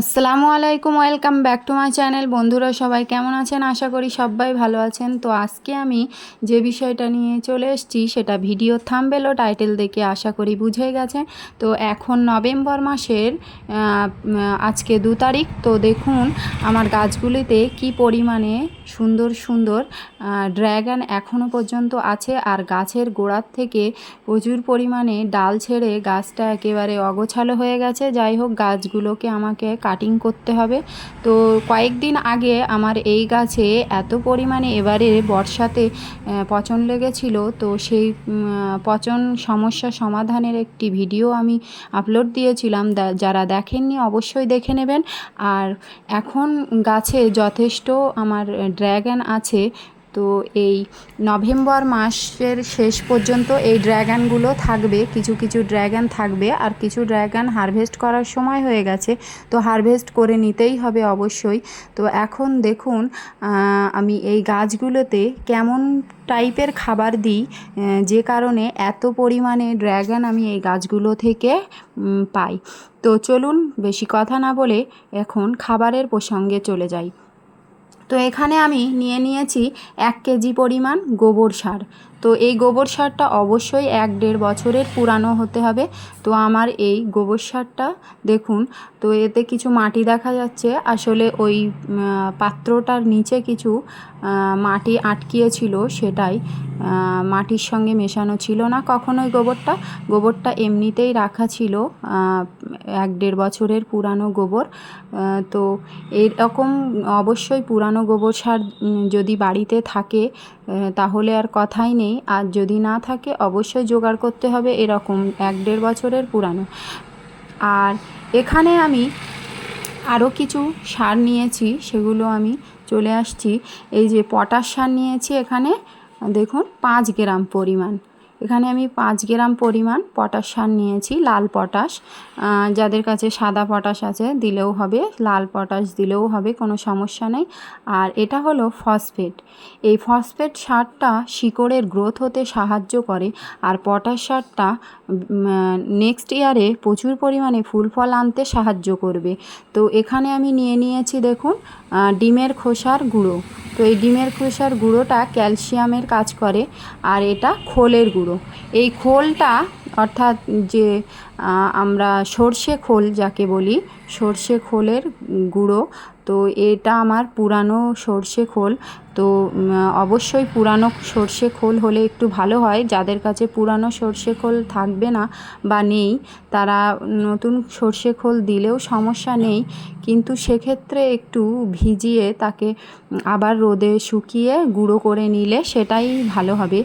আসসালামু আলাইকুম, welcome back to my channel. বন্ধুরা, সবাই কেমন আছেন? আশা করি সবাই ভালো আছেন। তো আজকে আমি যে বিষয়টা নিয়ে চলে এসেছি, সেটা ভিডিও থাম্বেল টাইটেল দেখে আশা করি বুঝে গেছেন তো এখন নভেম্বর মাসের আজকে দু তারিখ। তো দেখুন, আমার গাছগুলিতে কি পরিমাণে সুন্দর সুন্দর ড্র্যাগন এখনও পর্যন্ত আছে। আর গাছের গোড়ার থেকে প্রচুর পরিমাণে ডাল ছেড়ে গাছটা একেবারে অগোছালো হয়ে গেছে। যাই হোক, গাছগুলোকে আমাকে কাটিং করতে হবে। তো কয়েকদিন আগে আমার এই গাছে এত পরিমাণে এবারে বর্ষাতে পচন লেগেছিল। তো সেই পচন সমস্যা সমাধানের একটি ভিডিও আমি আপলোড দিয়েছিলাম। যারা দেখেননি অবশ্যই দেখে নেবেন। আর এখন গাছে যথেষ্ট আমার ড্র্যাগন আছে। তো এই নভেম্বর মাসের শেষ পর্যন্ত এই ড্র্যাগনগুলো থাকবে, কিছু কিছু ড্র্যাগন থাকবে আর কিছু ড্র্যাগন হারভেস্ট করার সময় হয়ে গেছে, তো হারভেস্ট করে নিতেই হবে অবশ্যই। তো এখন দেখুন আমি এই গাছগুলোতে কেমন টাইপের খাবার দিই যে কারণে এত পরিমাণে ড্র্যাগন আমি এই গাছগুলো থেকে পাই। তো চলুন বেশি কথা না বলে এখন খাবারের প্রসঙ্গে চলে যাই। তো এখানে আমি নিয়ে নিয়েছি এক কেজি পরিমাণ গোবর সার। তো এই গোবর সারটা অবশ্যই এক দেড় বছরের পুরানো হতে হবে। তো আমার এই গোবর সারটা দেখুন, তো এতে কিছু মাটি দেখা যাচ্ছে। আসলে ওই পাত্রটার নিচে কিছু মাটি আটকিয়েছিল সেটাই মাটির সঙ্গে মেশানো ছিল না কখনোই গোবরটা। গোবরটা এমনিতেই রাখা ছিল এক দেড় বছরের পুরানো গোবর। তো এরকম অবশ্যই পুরানো গোবর সার যদি বাড়িতে থাকে তাহলে আর কথাই নেই। আর যদি না থাকে অবশ্যই জোগাড় করতে হবে এরকম এক দেড় বছরের পুরানো। আর এখানে আমি আরও কিছু সার নিয়েছি, সেগুলো আমি চলে আসছি। এই যে পটাশ সার নিয়েছি এখানে, দেখুন, পাঁচ গ্রাম পরিমাণ। এখানে আমি পাঁচ গ্রাম পরিমাণ পটাশ সার নিয়েছি, লাল পটাশ। যাদের কাছে সাদা পটাশ আছে, দিলেও হবে, লাল পটাশ দিলেও হবে, কোনো সমস্যা নেই। আর এটা হলো ফসফেট। এই ফসফেট সারটা শিকড়ের গ্রোথ হতে সাহায্য করে। আর পটাশ সারটা নেক্সট ইয়ারে প্রচুর পরিমাণে ফুল ফল আনতে সাহায্য করবে। তো এখানে আমি নিয়ে নিয়েছি দেখুন ডিমের খোসার গুঁড়ো। তো এই ডিমের খোসার গুঁড়োটা ক্যালসিয়ামের কাজ করে। আর এটা খোলের গুঁড়ো। এই খোলটা, অর্থাৎ যে আমরা সর্ষে খোল যাকে বলি, সর্ষে খোলের গুঁড়ো, তো এটা আমার পুরানো সর্ষে খোল। তো অবশ্যই পুরানো সর্ষে খোল হলে একটু ভালো হয়। যাদের কাছে পুরানো সর্ষে খোল থাকবে না বা নেই, তারা নতুন সর্ষে খোল দিলেও সমস্যা নেই। কিন্তু সেক্ষেত্রে একটু ভিজিয়ে তাকে আবার রোদে শুকিয়ে গুঁড়ো করে নিলে সেটাই ভালো হবে।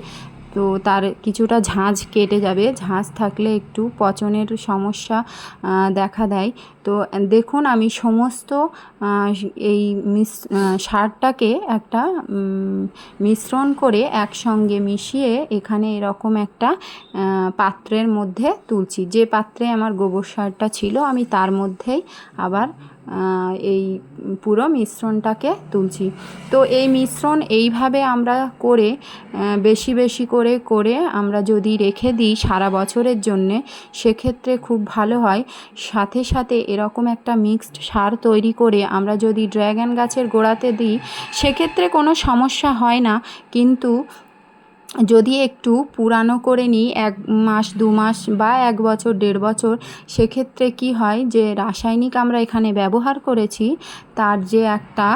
তো তার কিছুটা ঝাঁঝ কেটে যাবে। ঝাঁঝ থাকলে একটু পচনের সমস্যা দেখা দেয়। তো দেখুন, আমি সমস্ত এই মিস সারটাকে একটা মিশ্রণ করে একসঙ্গে মিশিয়ে এখানে এরকম একটা পাত্রের মধ্যে তুলছি। যে পাত্রে আমার গোবর সারটা ছিল, আমি তার মধ্যেই আবার এই পুরো মিশ্রণটাকে তুলছি। তো এই মিশ্রণ এইভাবে আমরা করে বেশি বেশি করে করে আমরা যদি রেখে দিই সারা বছরের জন্যে, সেক্ষেত্রে খুব ভালো হয়। সাথে সাথে এরকম একটা মিক্সড সার তৈরি করে আমরা যদি ড্র্যাগন গাছের গোড়াতে দিই, সেক্ষেত্রে কোনো সমস্যা হয় না। কিন্তু যদি একটু পুরানো করে নিই, এক মাস, দু মাস বা এক বছর, দেড় বছর, সেক্ষেত্রে কি হয় যে রাসায়নিক আমরা এখানে ব্যবহার করেছি তার যে একটা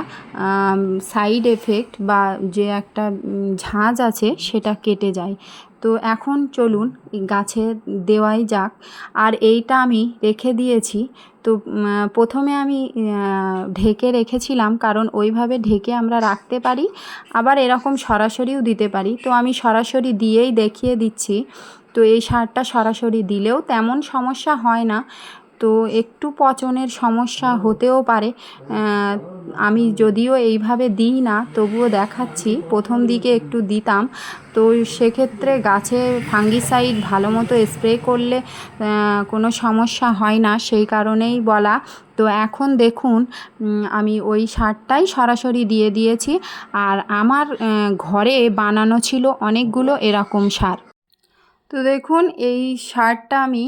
সাইড এফেক্ট বা যে একটা ঝাঁজ আছে সেটা কেটে যায়। তো এখন চলুন গাছে দেওয়াই যাক। আর এইটা আমি রেখে দিয়েছি। তো প্রথমে আমি ঢেকে রেখেছিলাম কারণ ওইভাবে ঢেকে আমরা রাখতে পারি, আবার এরকম সরাসরিও দিতে পারি। তো আমি সরাসরি দিয়েই দেখিয়ে দিচ্ছি। তো এই সারটা সরাসরি দিলেও তেমন সমস্যা হয় না। তো একটু পচনের সমস্যা হতেও পারে। আমি যদিও এইভাবে দিই না, তবুও দেখাচ্ছি। প্রথম দিকে একটু দিতাম। তো সেক্ষেত্রে গাছে ফাঙ্গিসাইড ভালো মতো স্প্রে করলে কোনো সমস্যা হয় না, সেই কারণেই বলা। তো এখন দেখুন আমি ওই সারটাই সরাসরি দিয়ে দিয়েছি। আর আমার ঘরে বানানো ছিল অনেকগুলো এরকম সার। তো দেখুন, এই সারটা আমি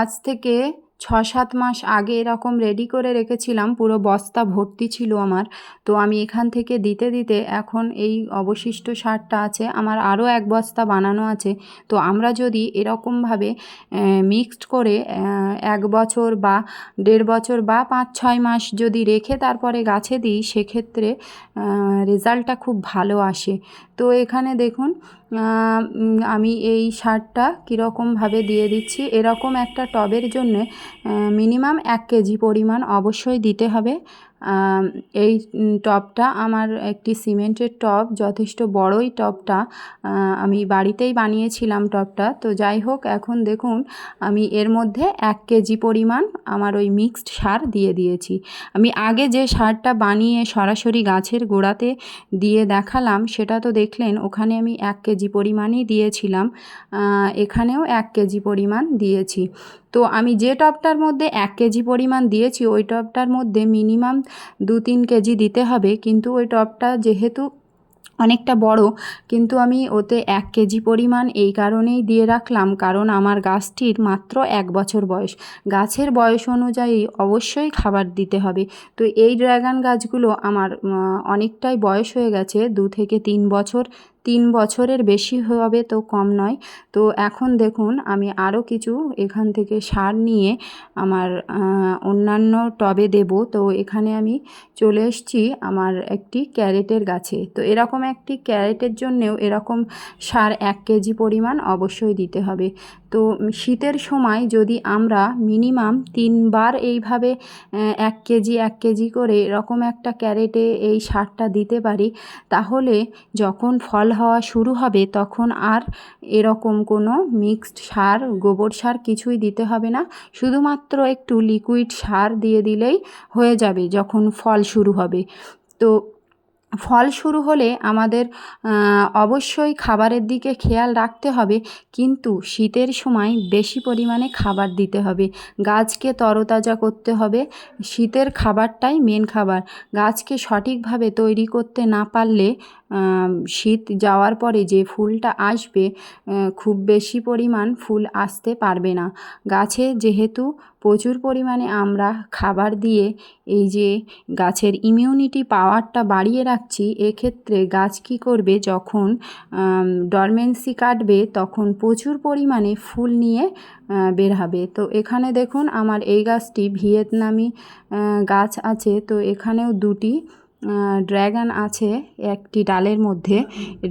আজ থেকে ছ সাত মাস আগে এরকম রেডি করে রেখেছিলাম, পুরো বস্তা ভর্তি ছিল আমার। তো আমি এখান থেকে দিতে দিতে এখন এই অবশিষ্ট সারটা আছে, আমার আরও এক বস্তা বানানো আছে। তো আমরা যদি এরকমভাবে মিক্সড করে এক বছর বা দেড় বছর বা পাঁচ ছয় মাস যদি রেখে তারপরে গাছে দিই, সেক্ষেত্রে রেজাল্টটা খুব ভালো আসে। তো এখানে দেখুন আমি এই সারটা কীরকমভাবে দিয়ে দিচ্ছি। এরকম একটা টবের জন্যে মিনিমাম এক কেজি পরিমাণ অবশ্যই দিতে হবে। এই টবটা আমার একটি সিমেন্টের টব যথেষ্ট বড়ই টবটা আমি বাড়িতেই বানিয়েছিলাম টবটা তো যাই হোক, এখন দেখুন, আমি এর মধ্যে এক কেজি পরিমাণ আমার ওই মিক্সড সার দিয়ে দিয়েছি। আমি আগে যে সারটা বানিয়ে সরাসরি গাছের গোড়াতে দিয়ে দেখালাম, সেটা তো দেখলেন, ওখানে আমি এক কেজি পরিমাণই দিয়েছিলাম। এখানেও এক কেজি পরিমাণ দিয়েছি। তো আমি যে টবটার মধ্যে এক কেজি পরিমাণ দিয়েছি, ওই টবটার মধ্যে মিনিমাম দু তিন কেজি দিতে হবে। কিন্তু ওই টবটা যেহেতু অনেকটা বড়, কিন্তু আমি ওতে এক কেজি পরিমাণ এই কারণেই দিয়ে রাখলাম। কারণ আমার গাছটির মাত্র এক বছর বয়স। গাছের বয়স অনুযায়ী অবশ্যই খাবার দিতে হবে। তো এই ড্রাগন গাছগুলো আমার অনেকটাই বয়স হয়ে গেছে, দু থেকে তিন বছর তিন বছরের বেশি হবে তো কম নয়। তো এখন দেখুন, আমি আরও কিছু এখান থেকে সার নিয়ে আমার অন্যান্য টবে দেব। তো এখানে আমি চলে এসছি আমার একটি ক্যারেটের গাছে। তো এরকম একটি ক্যারেটের জন্যেও এরকম সার এক কেজি পরিমাণ অবশ্যই দিতে হবে। তো শীতের সময় যদি আমরা মিনিমাম তিনবার এইভাবে এক কেজি এক কেজি করে এরকম একটা ক্যারেটে এই সারটা দিতে পারি, তাহলে যখন ফল হওয়া শুরু হবে তখন আর এরকম কোনো মিক্সড সার, গোবর সার কিছুই দিতে হবে না। শুধুমাত্র একটু লিকুইড সার দিয়ে দিলেই হয়ে যাবে যখন ফল শুরু হবে। তো ফল শুরু হলে আমাদের অবশ্যই খাবারের দিকে খেয়াল রাখতে হবে। কিন্তু শীতের সময় বেশি পরিমাণে খাবার দিতে হবে। গাছকে তরতাজা করতে হবে। শীতের খাবারটাই মেন খাবার। গাছকে সঠিকভাবে তৈরি করতে না পারলে শীত যাওয়ার পরে যে ফুলটা আসবে খুব বেশি পরিমাণ ফুল আসতে পারবে না। গাছে যেহেতু প্রচুর পরিমাণে আমরা খাবার দিয়ে এই যে গাছের ইমিউনিটি পাওয়ারটা বাড়িয়ে রাখছি, এক্ষেত্রে গাছ কী করবে যখন ডরমেন্সি কাটবে, তখন প্রচুর পরিমাণে ফুল নিয়ে বের হবে। তো এখানে দেখুন, আমার এই গাছটি ভিয়েতনামি গাছ আছে। তো এখানেও দুটি ড্র্যাগন আছে একটি ডালের মধ্যে।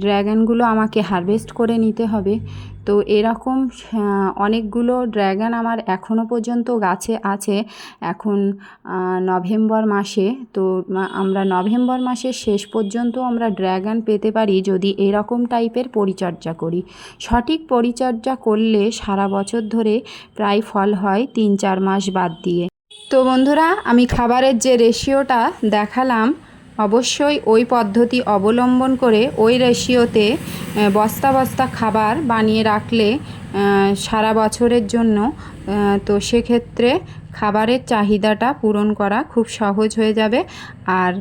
ড্র্যাগনগুলো আমাকে হারভেস্ট করে নিতে হবে। তো এরকম অনেকগুলো ড্র্যাগন আমার এখনও পর্যন্ত গাছে আছে। এখন নভেম্বর মাসে। তো আমরা নভেম্বর মাসের শেষ পর্যন্ত আমরা ড্র্যাগন পেতে পারি যদি এরকম টাইপের পরিচর্যা করি। সঠিক পরিচর্যা করলে সারা বছর ধরে প্রায় ফল হয় তিন চার মাস বাদ দিয়ে। তো বন্ধুরা আমি খাবারের যে রেশিওটা দেখালাম অবশ্যই ওই পদ্ধতি অবলম্বন করে ওই রেশিওতে বস্তা বস্তা খাবার বানিয়ে রাখলে সারা বছরের জন্য তো সেক্ষেত্রে খাবারের চাহিদাটা পূরণ করা খুব সহজ হয়ে যাবে। আর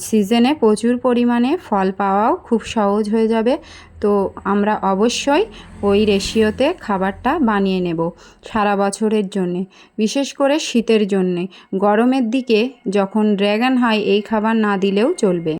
সিজনে প্রচুর পরিমাণে ফল পাওয়াও খুব সহজ হয়ে যাবে। তো আমরা অবশ্যই ওই রেশিওতে খাবারটা বানিয়ে নেব সারা বছরের জন্যে, বিশেষ করে শীতের জন্যে। গরমের দিকে যখন ড্র্যাগন হয় এই খাবার না দিলেও চলবে।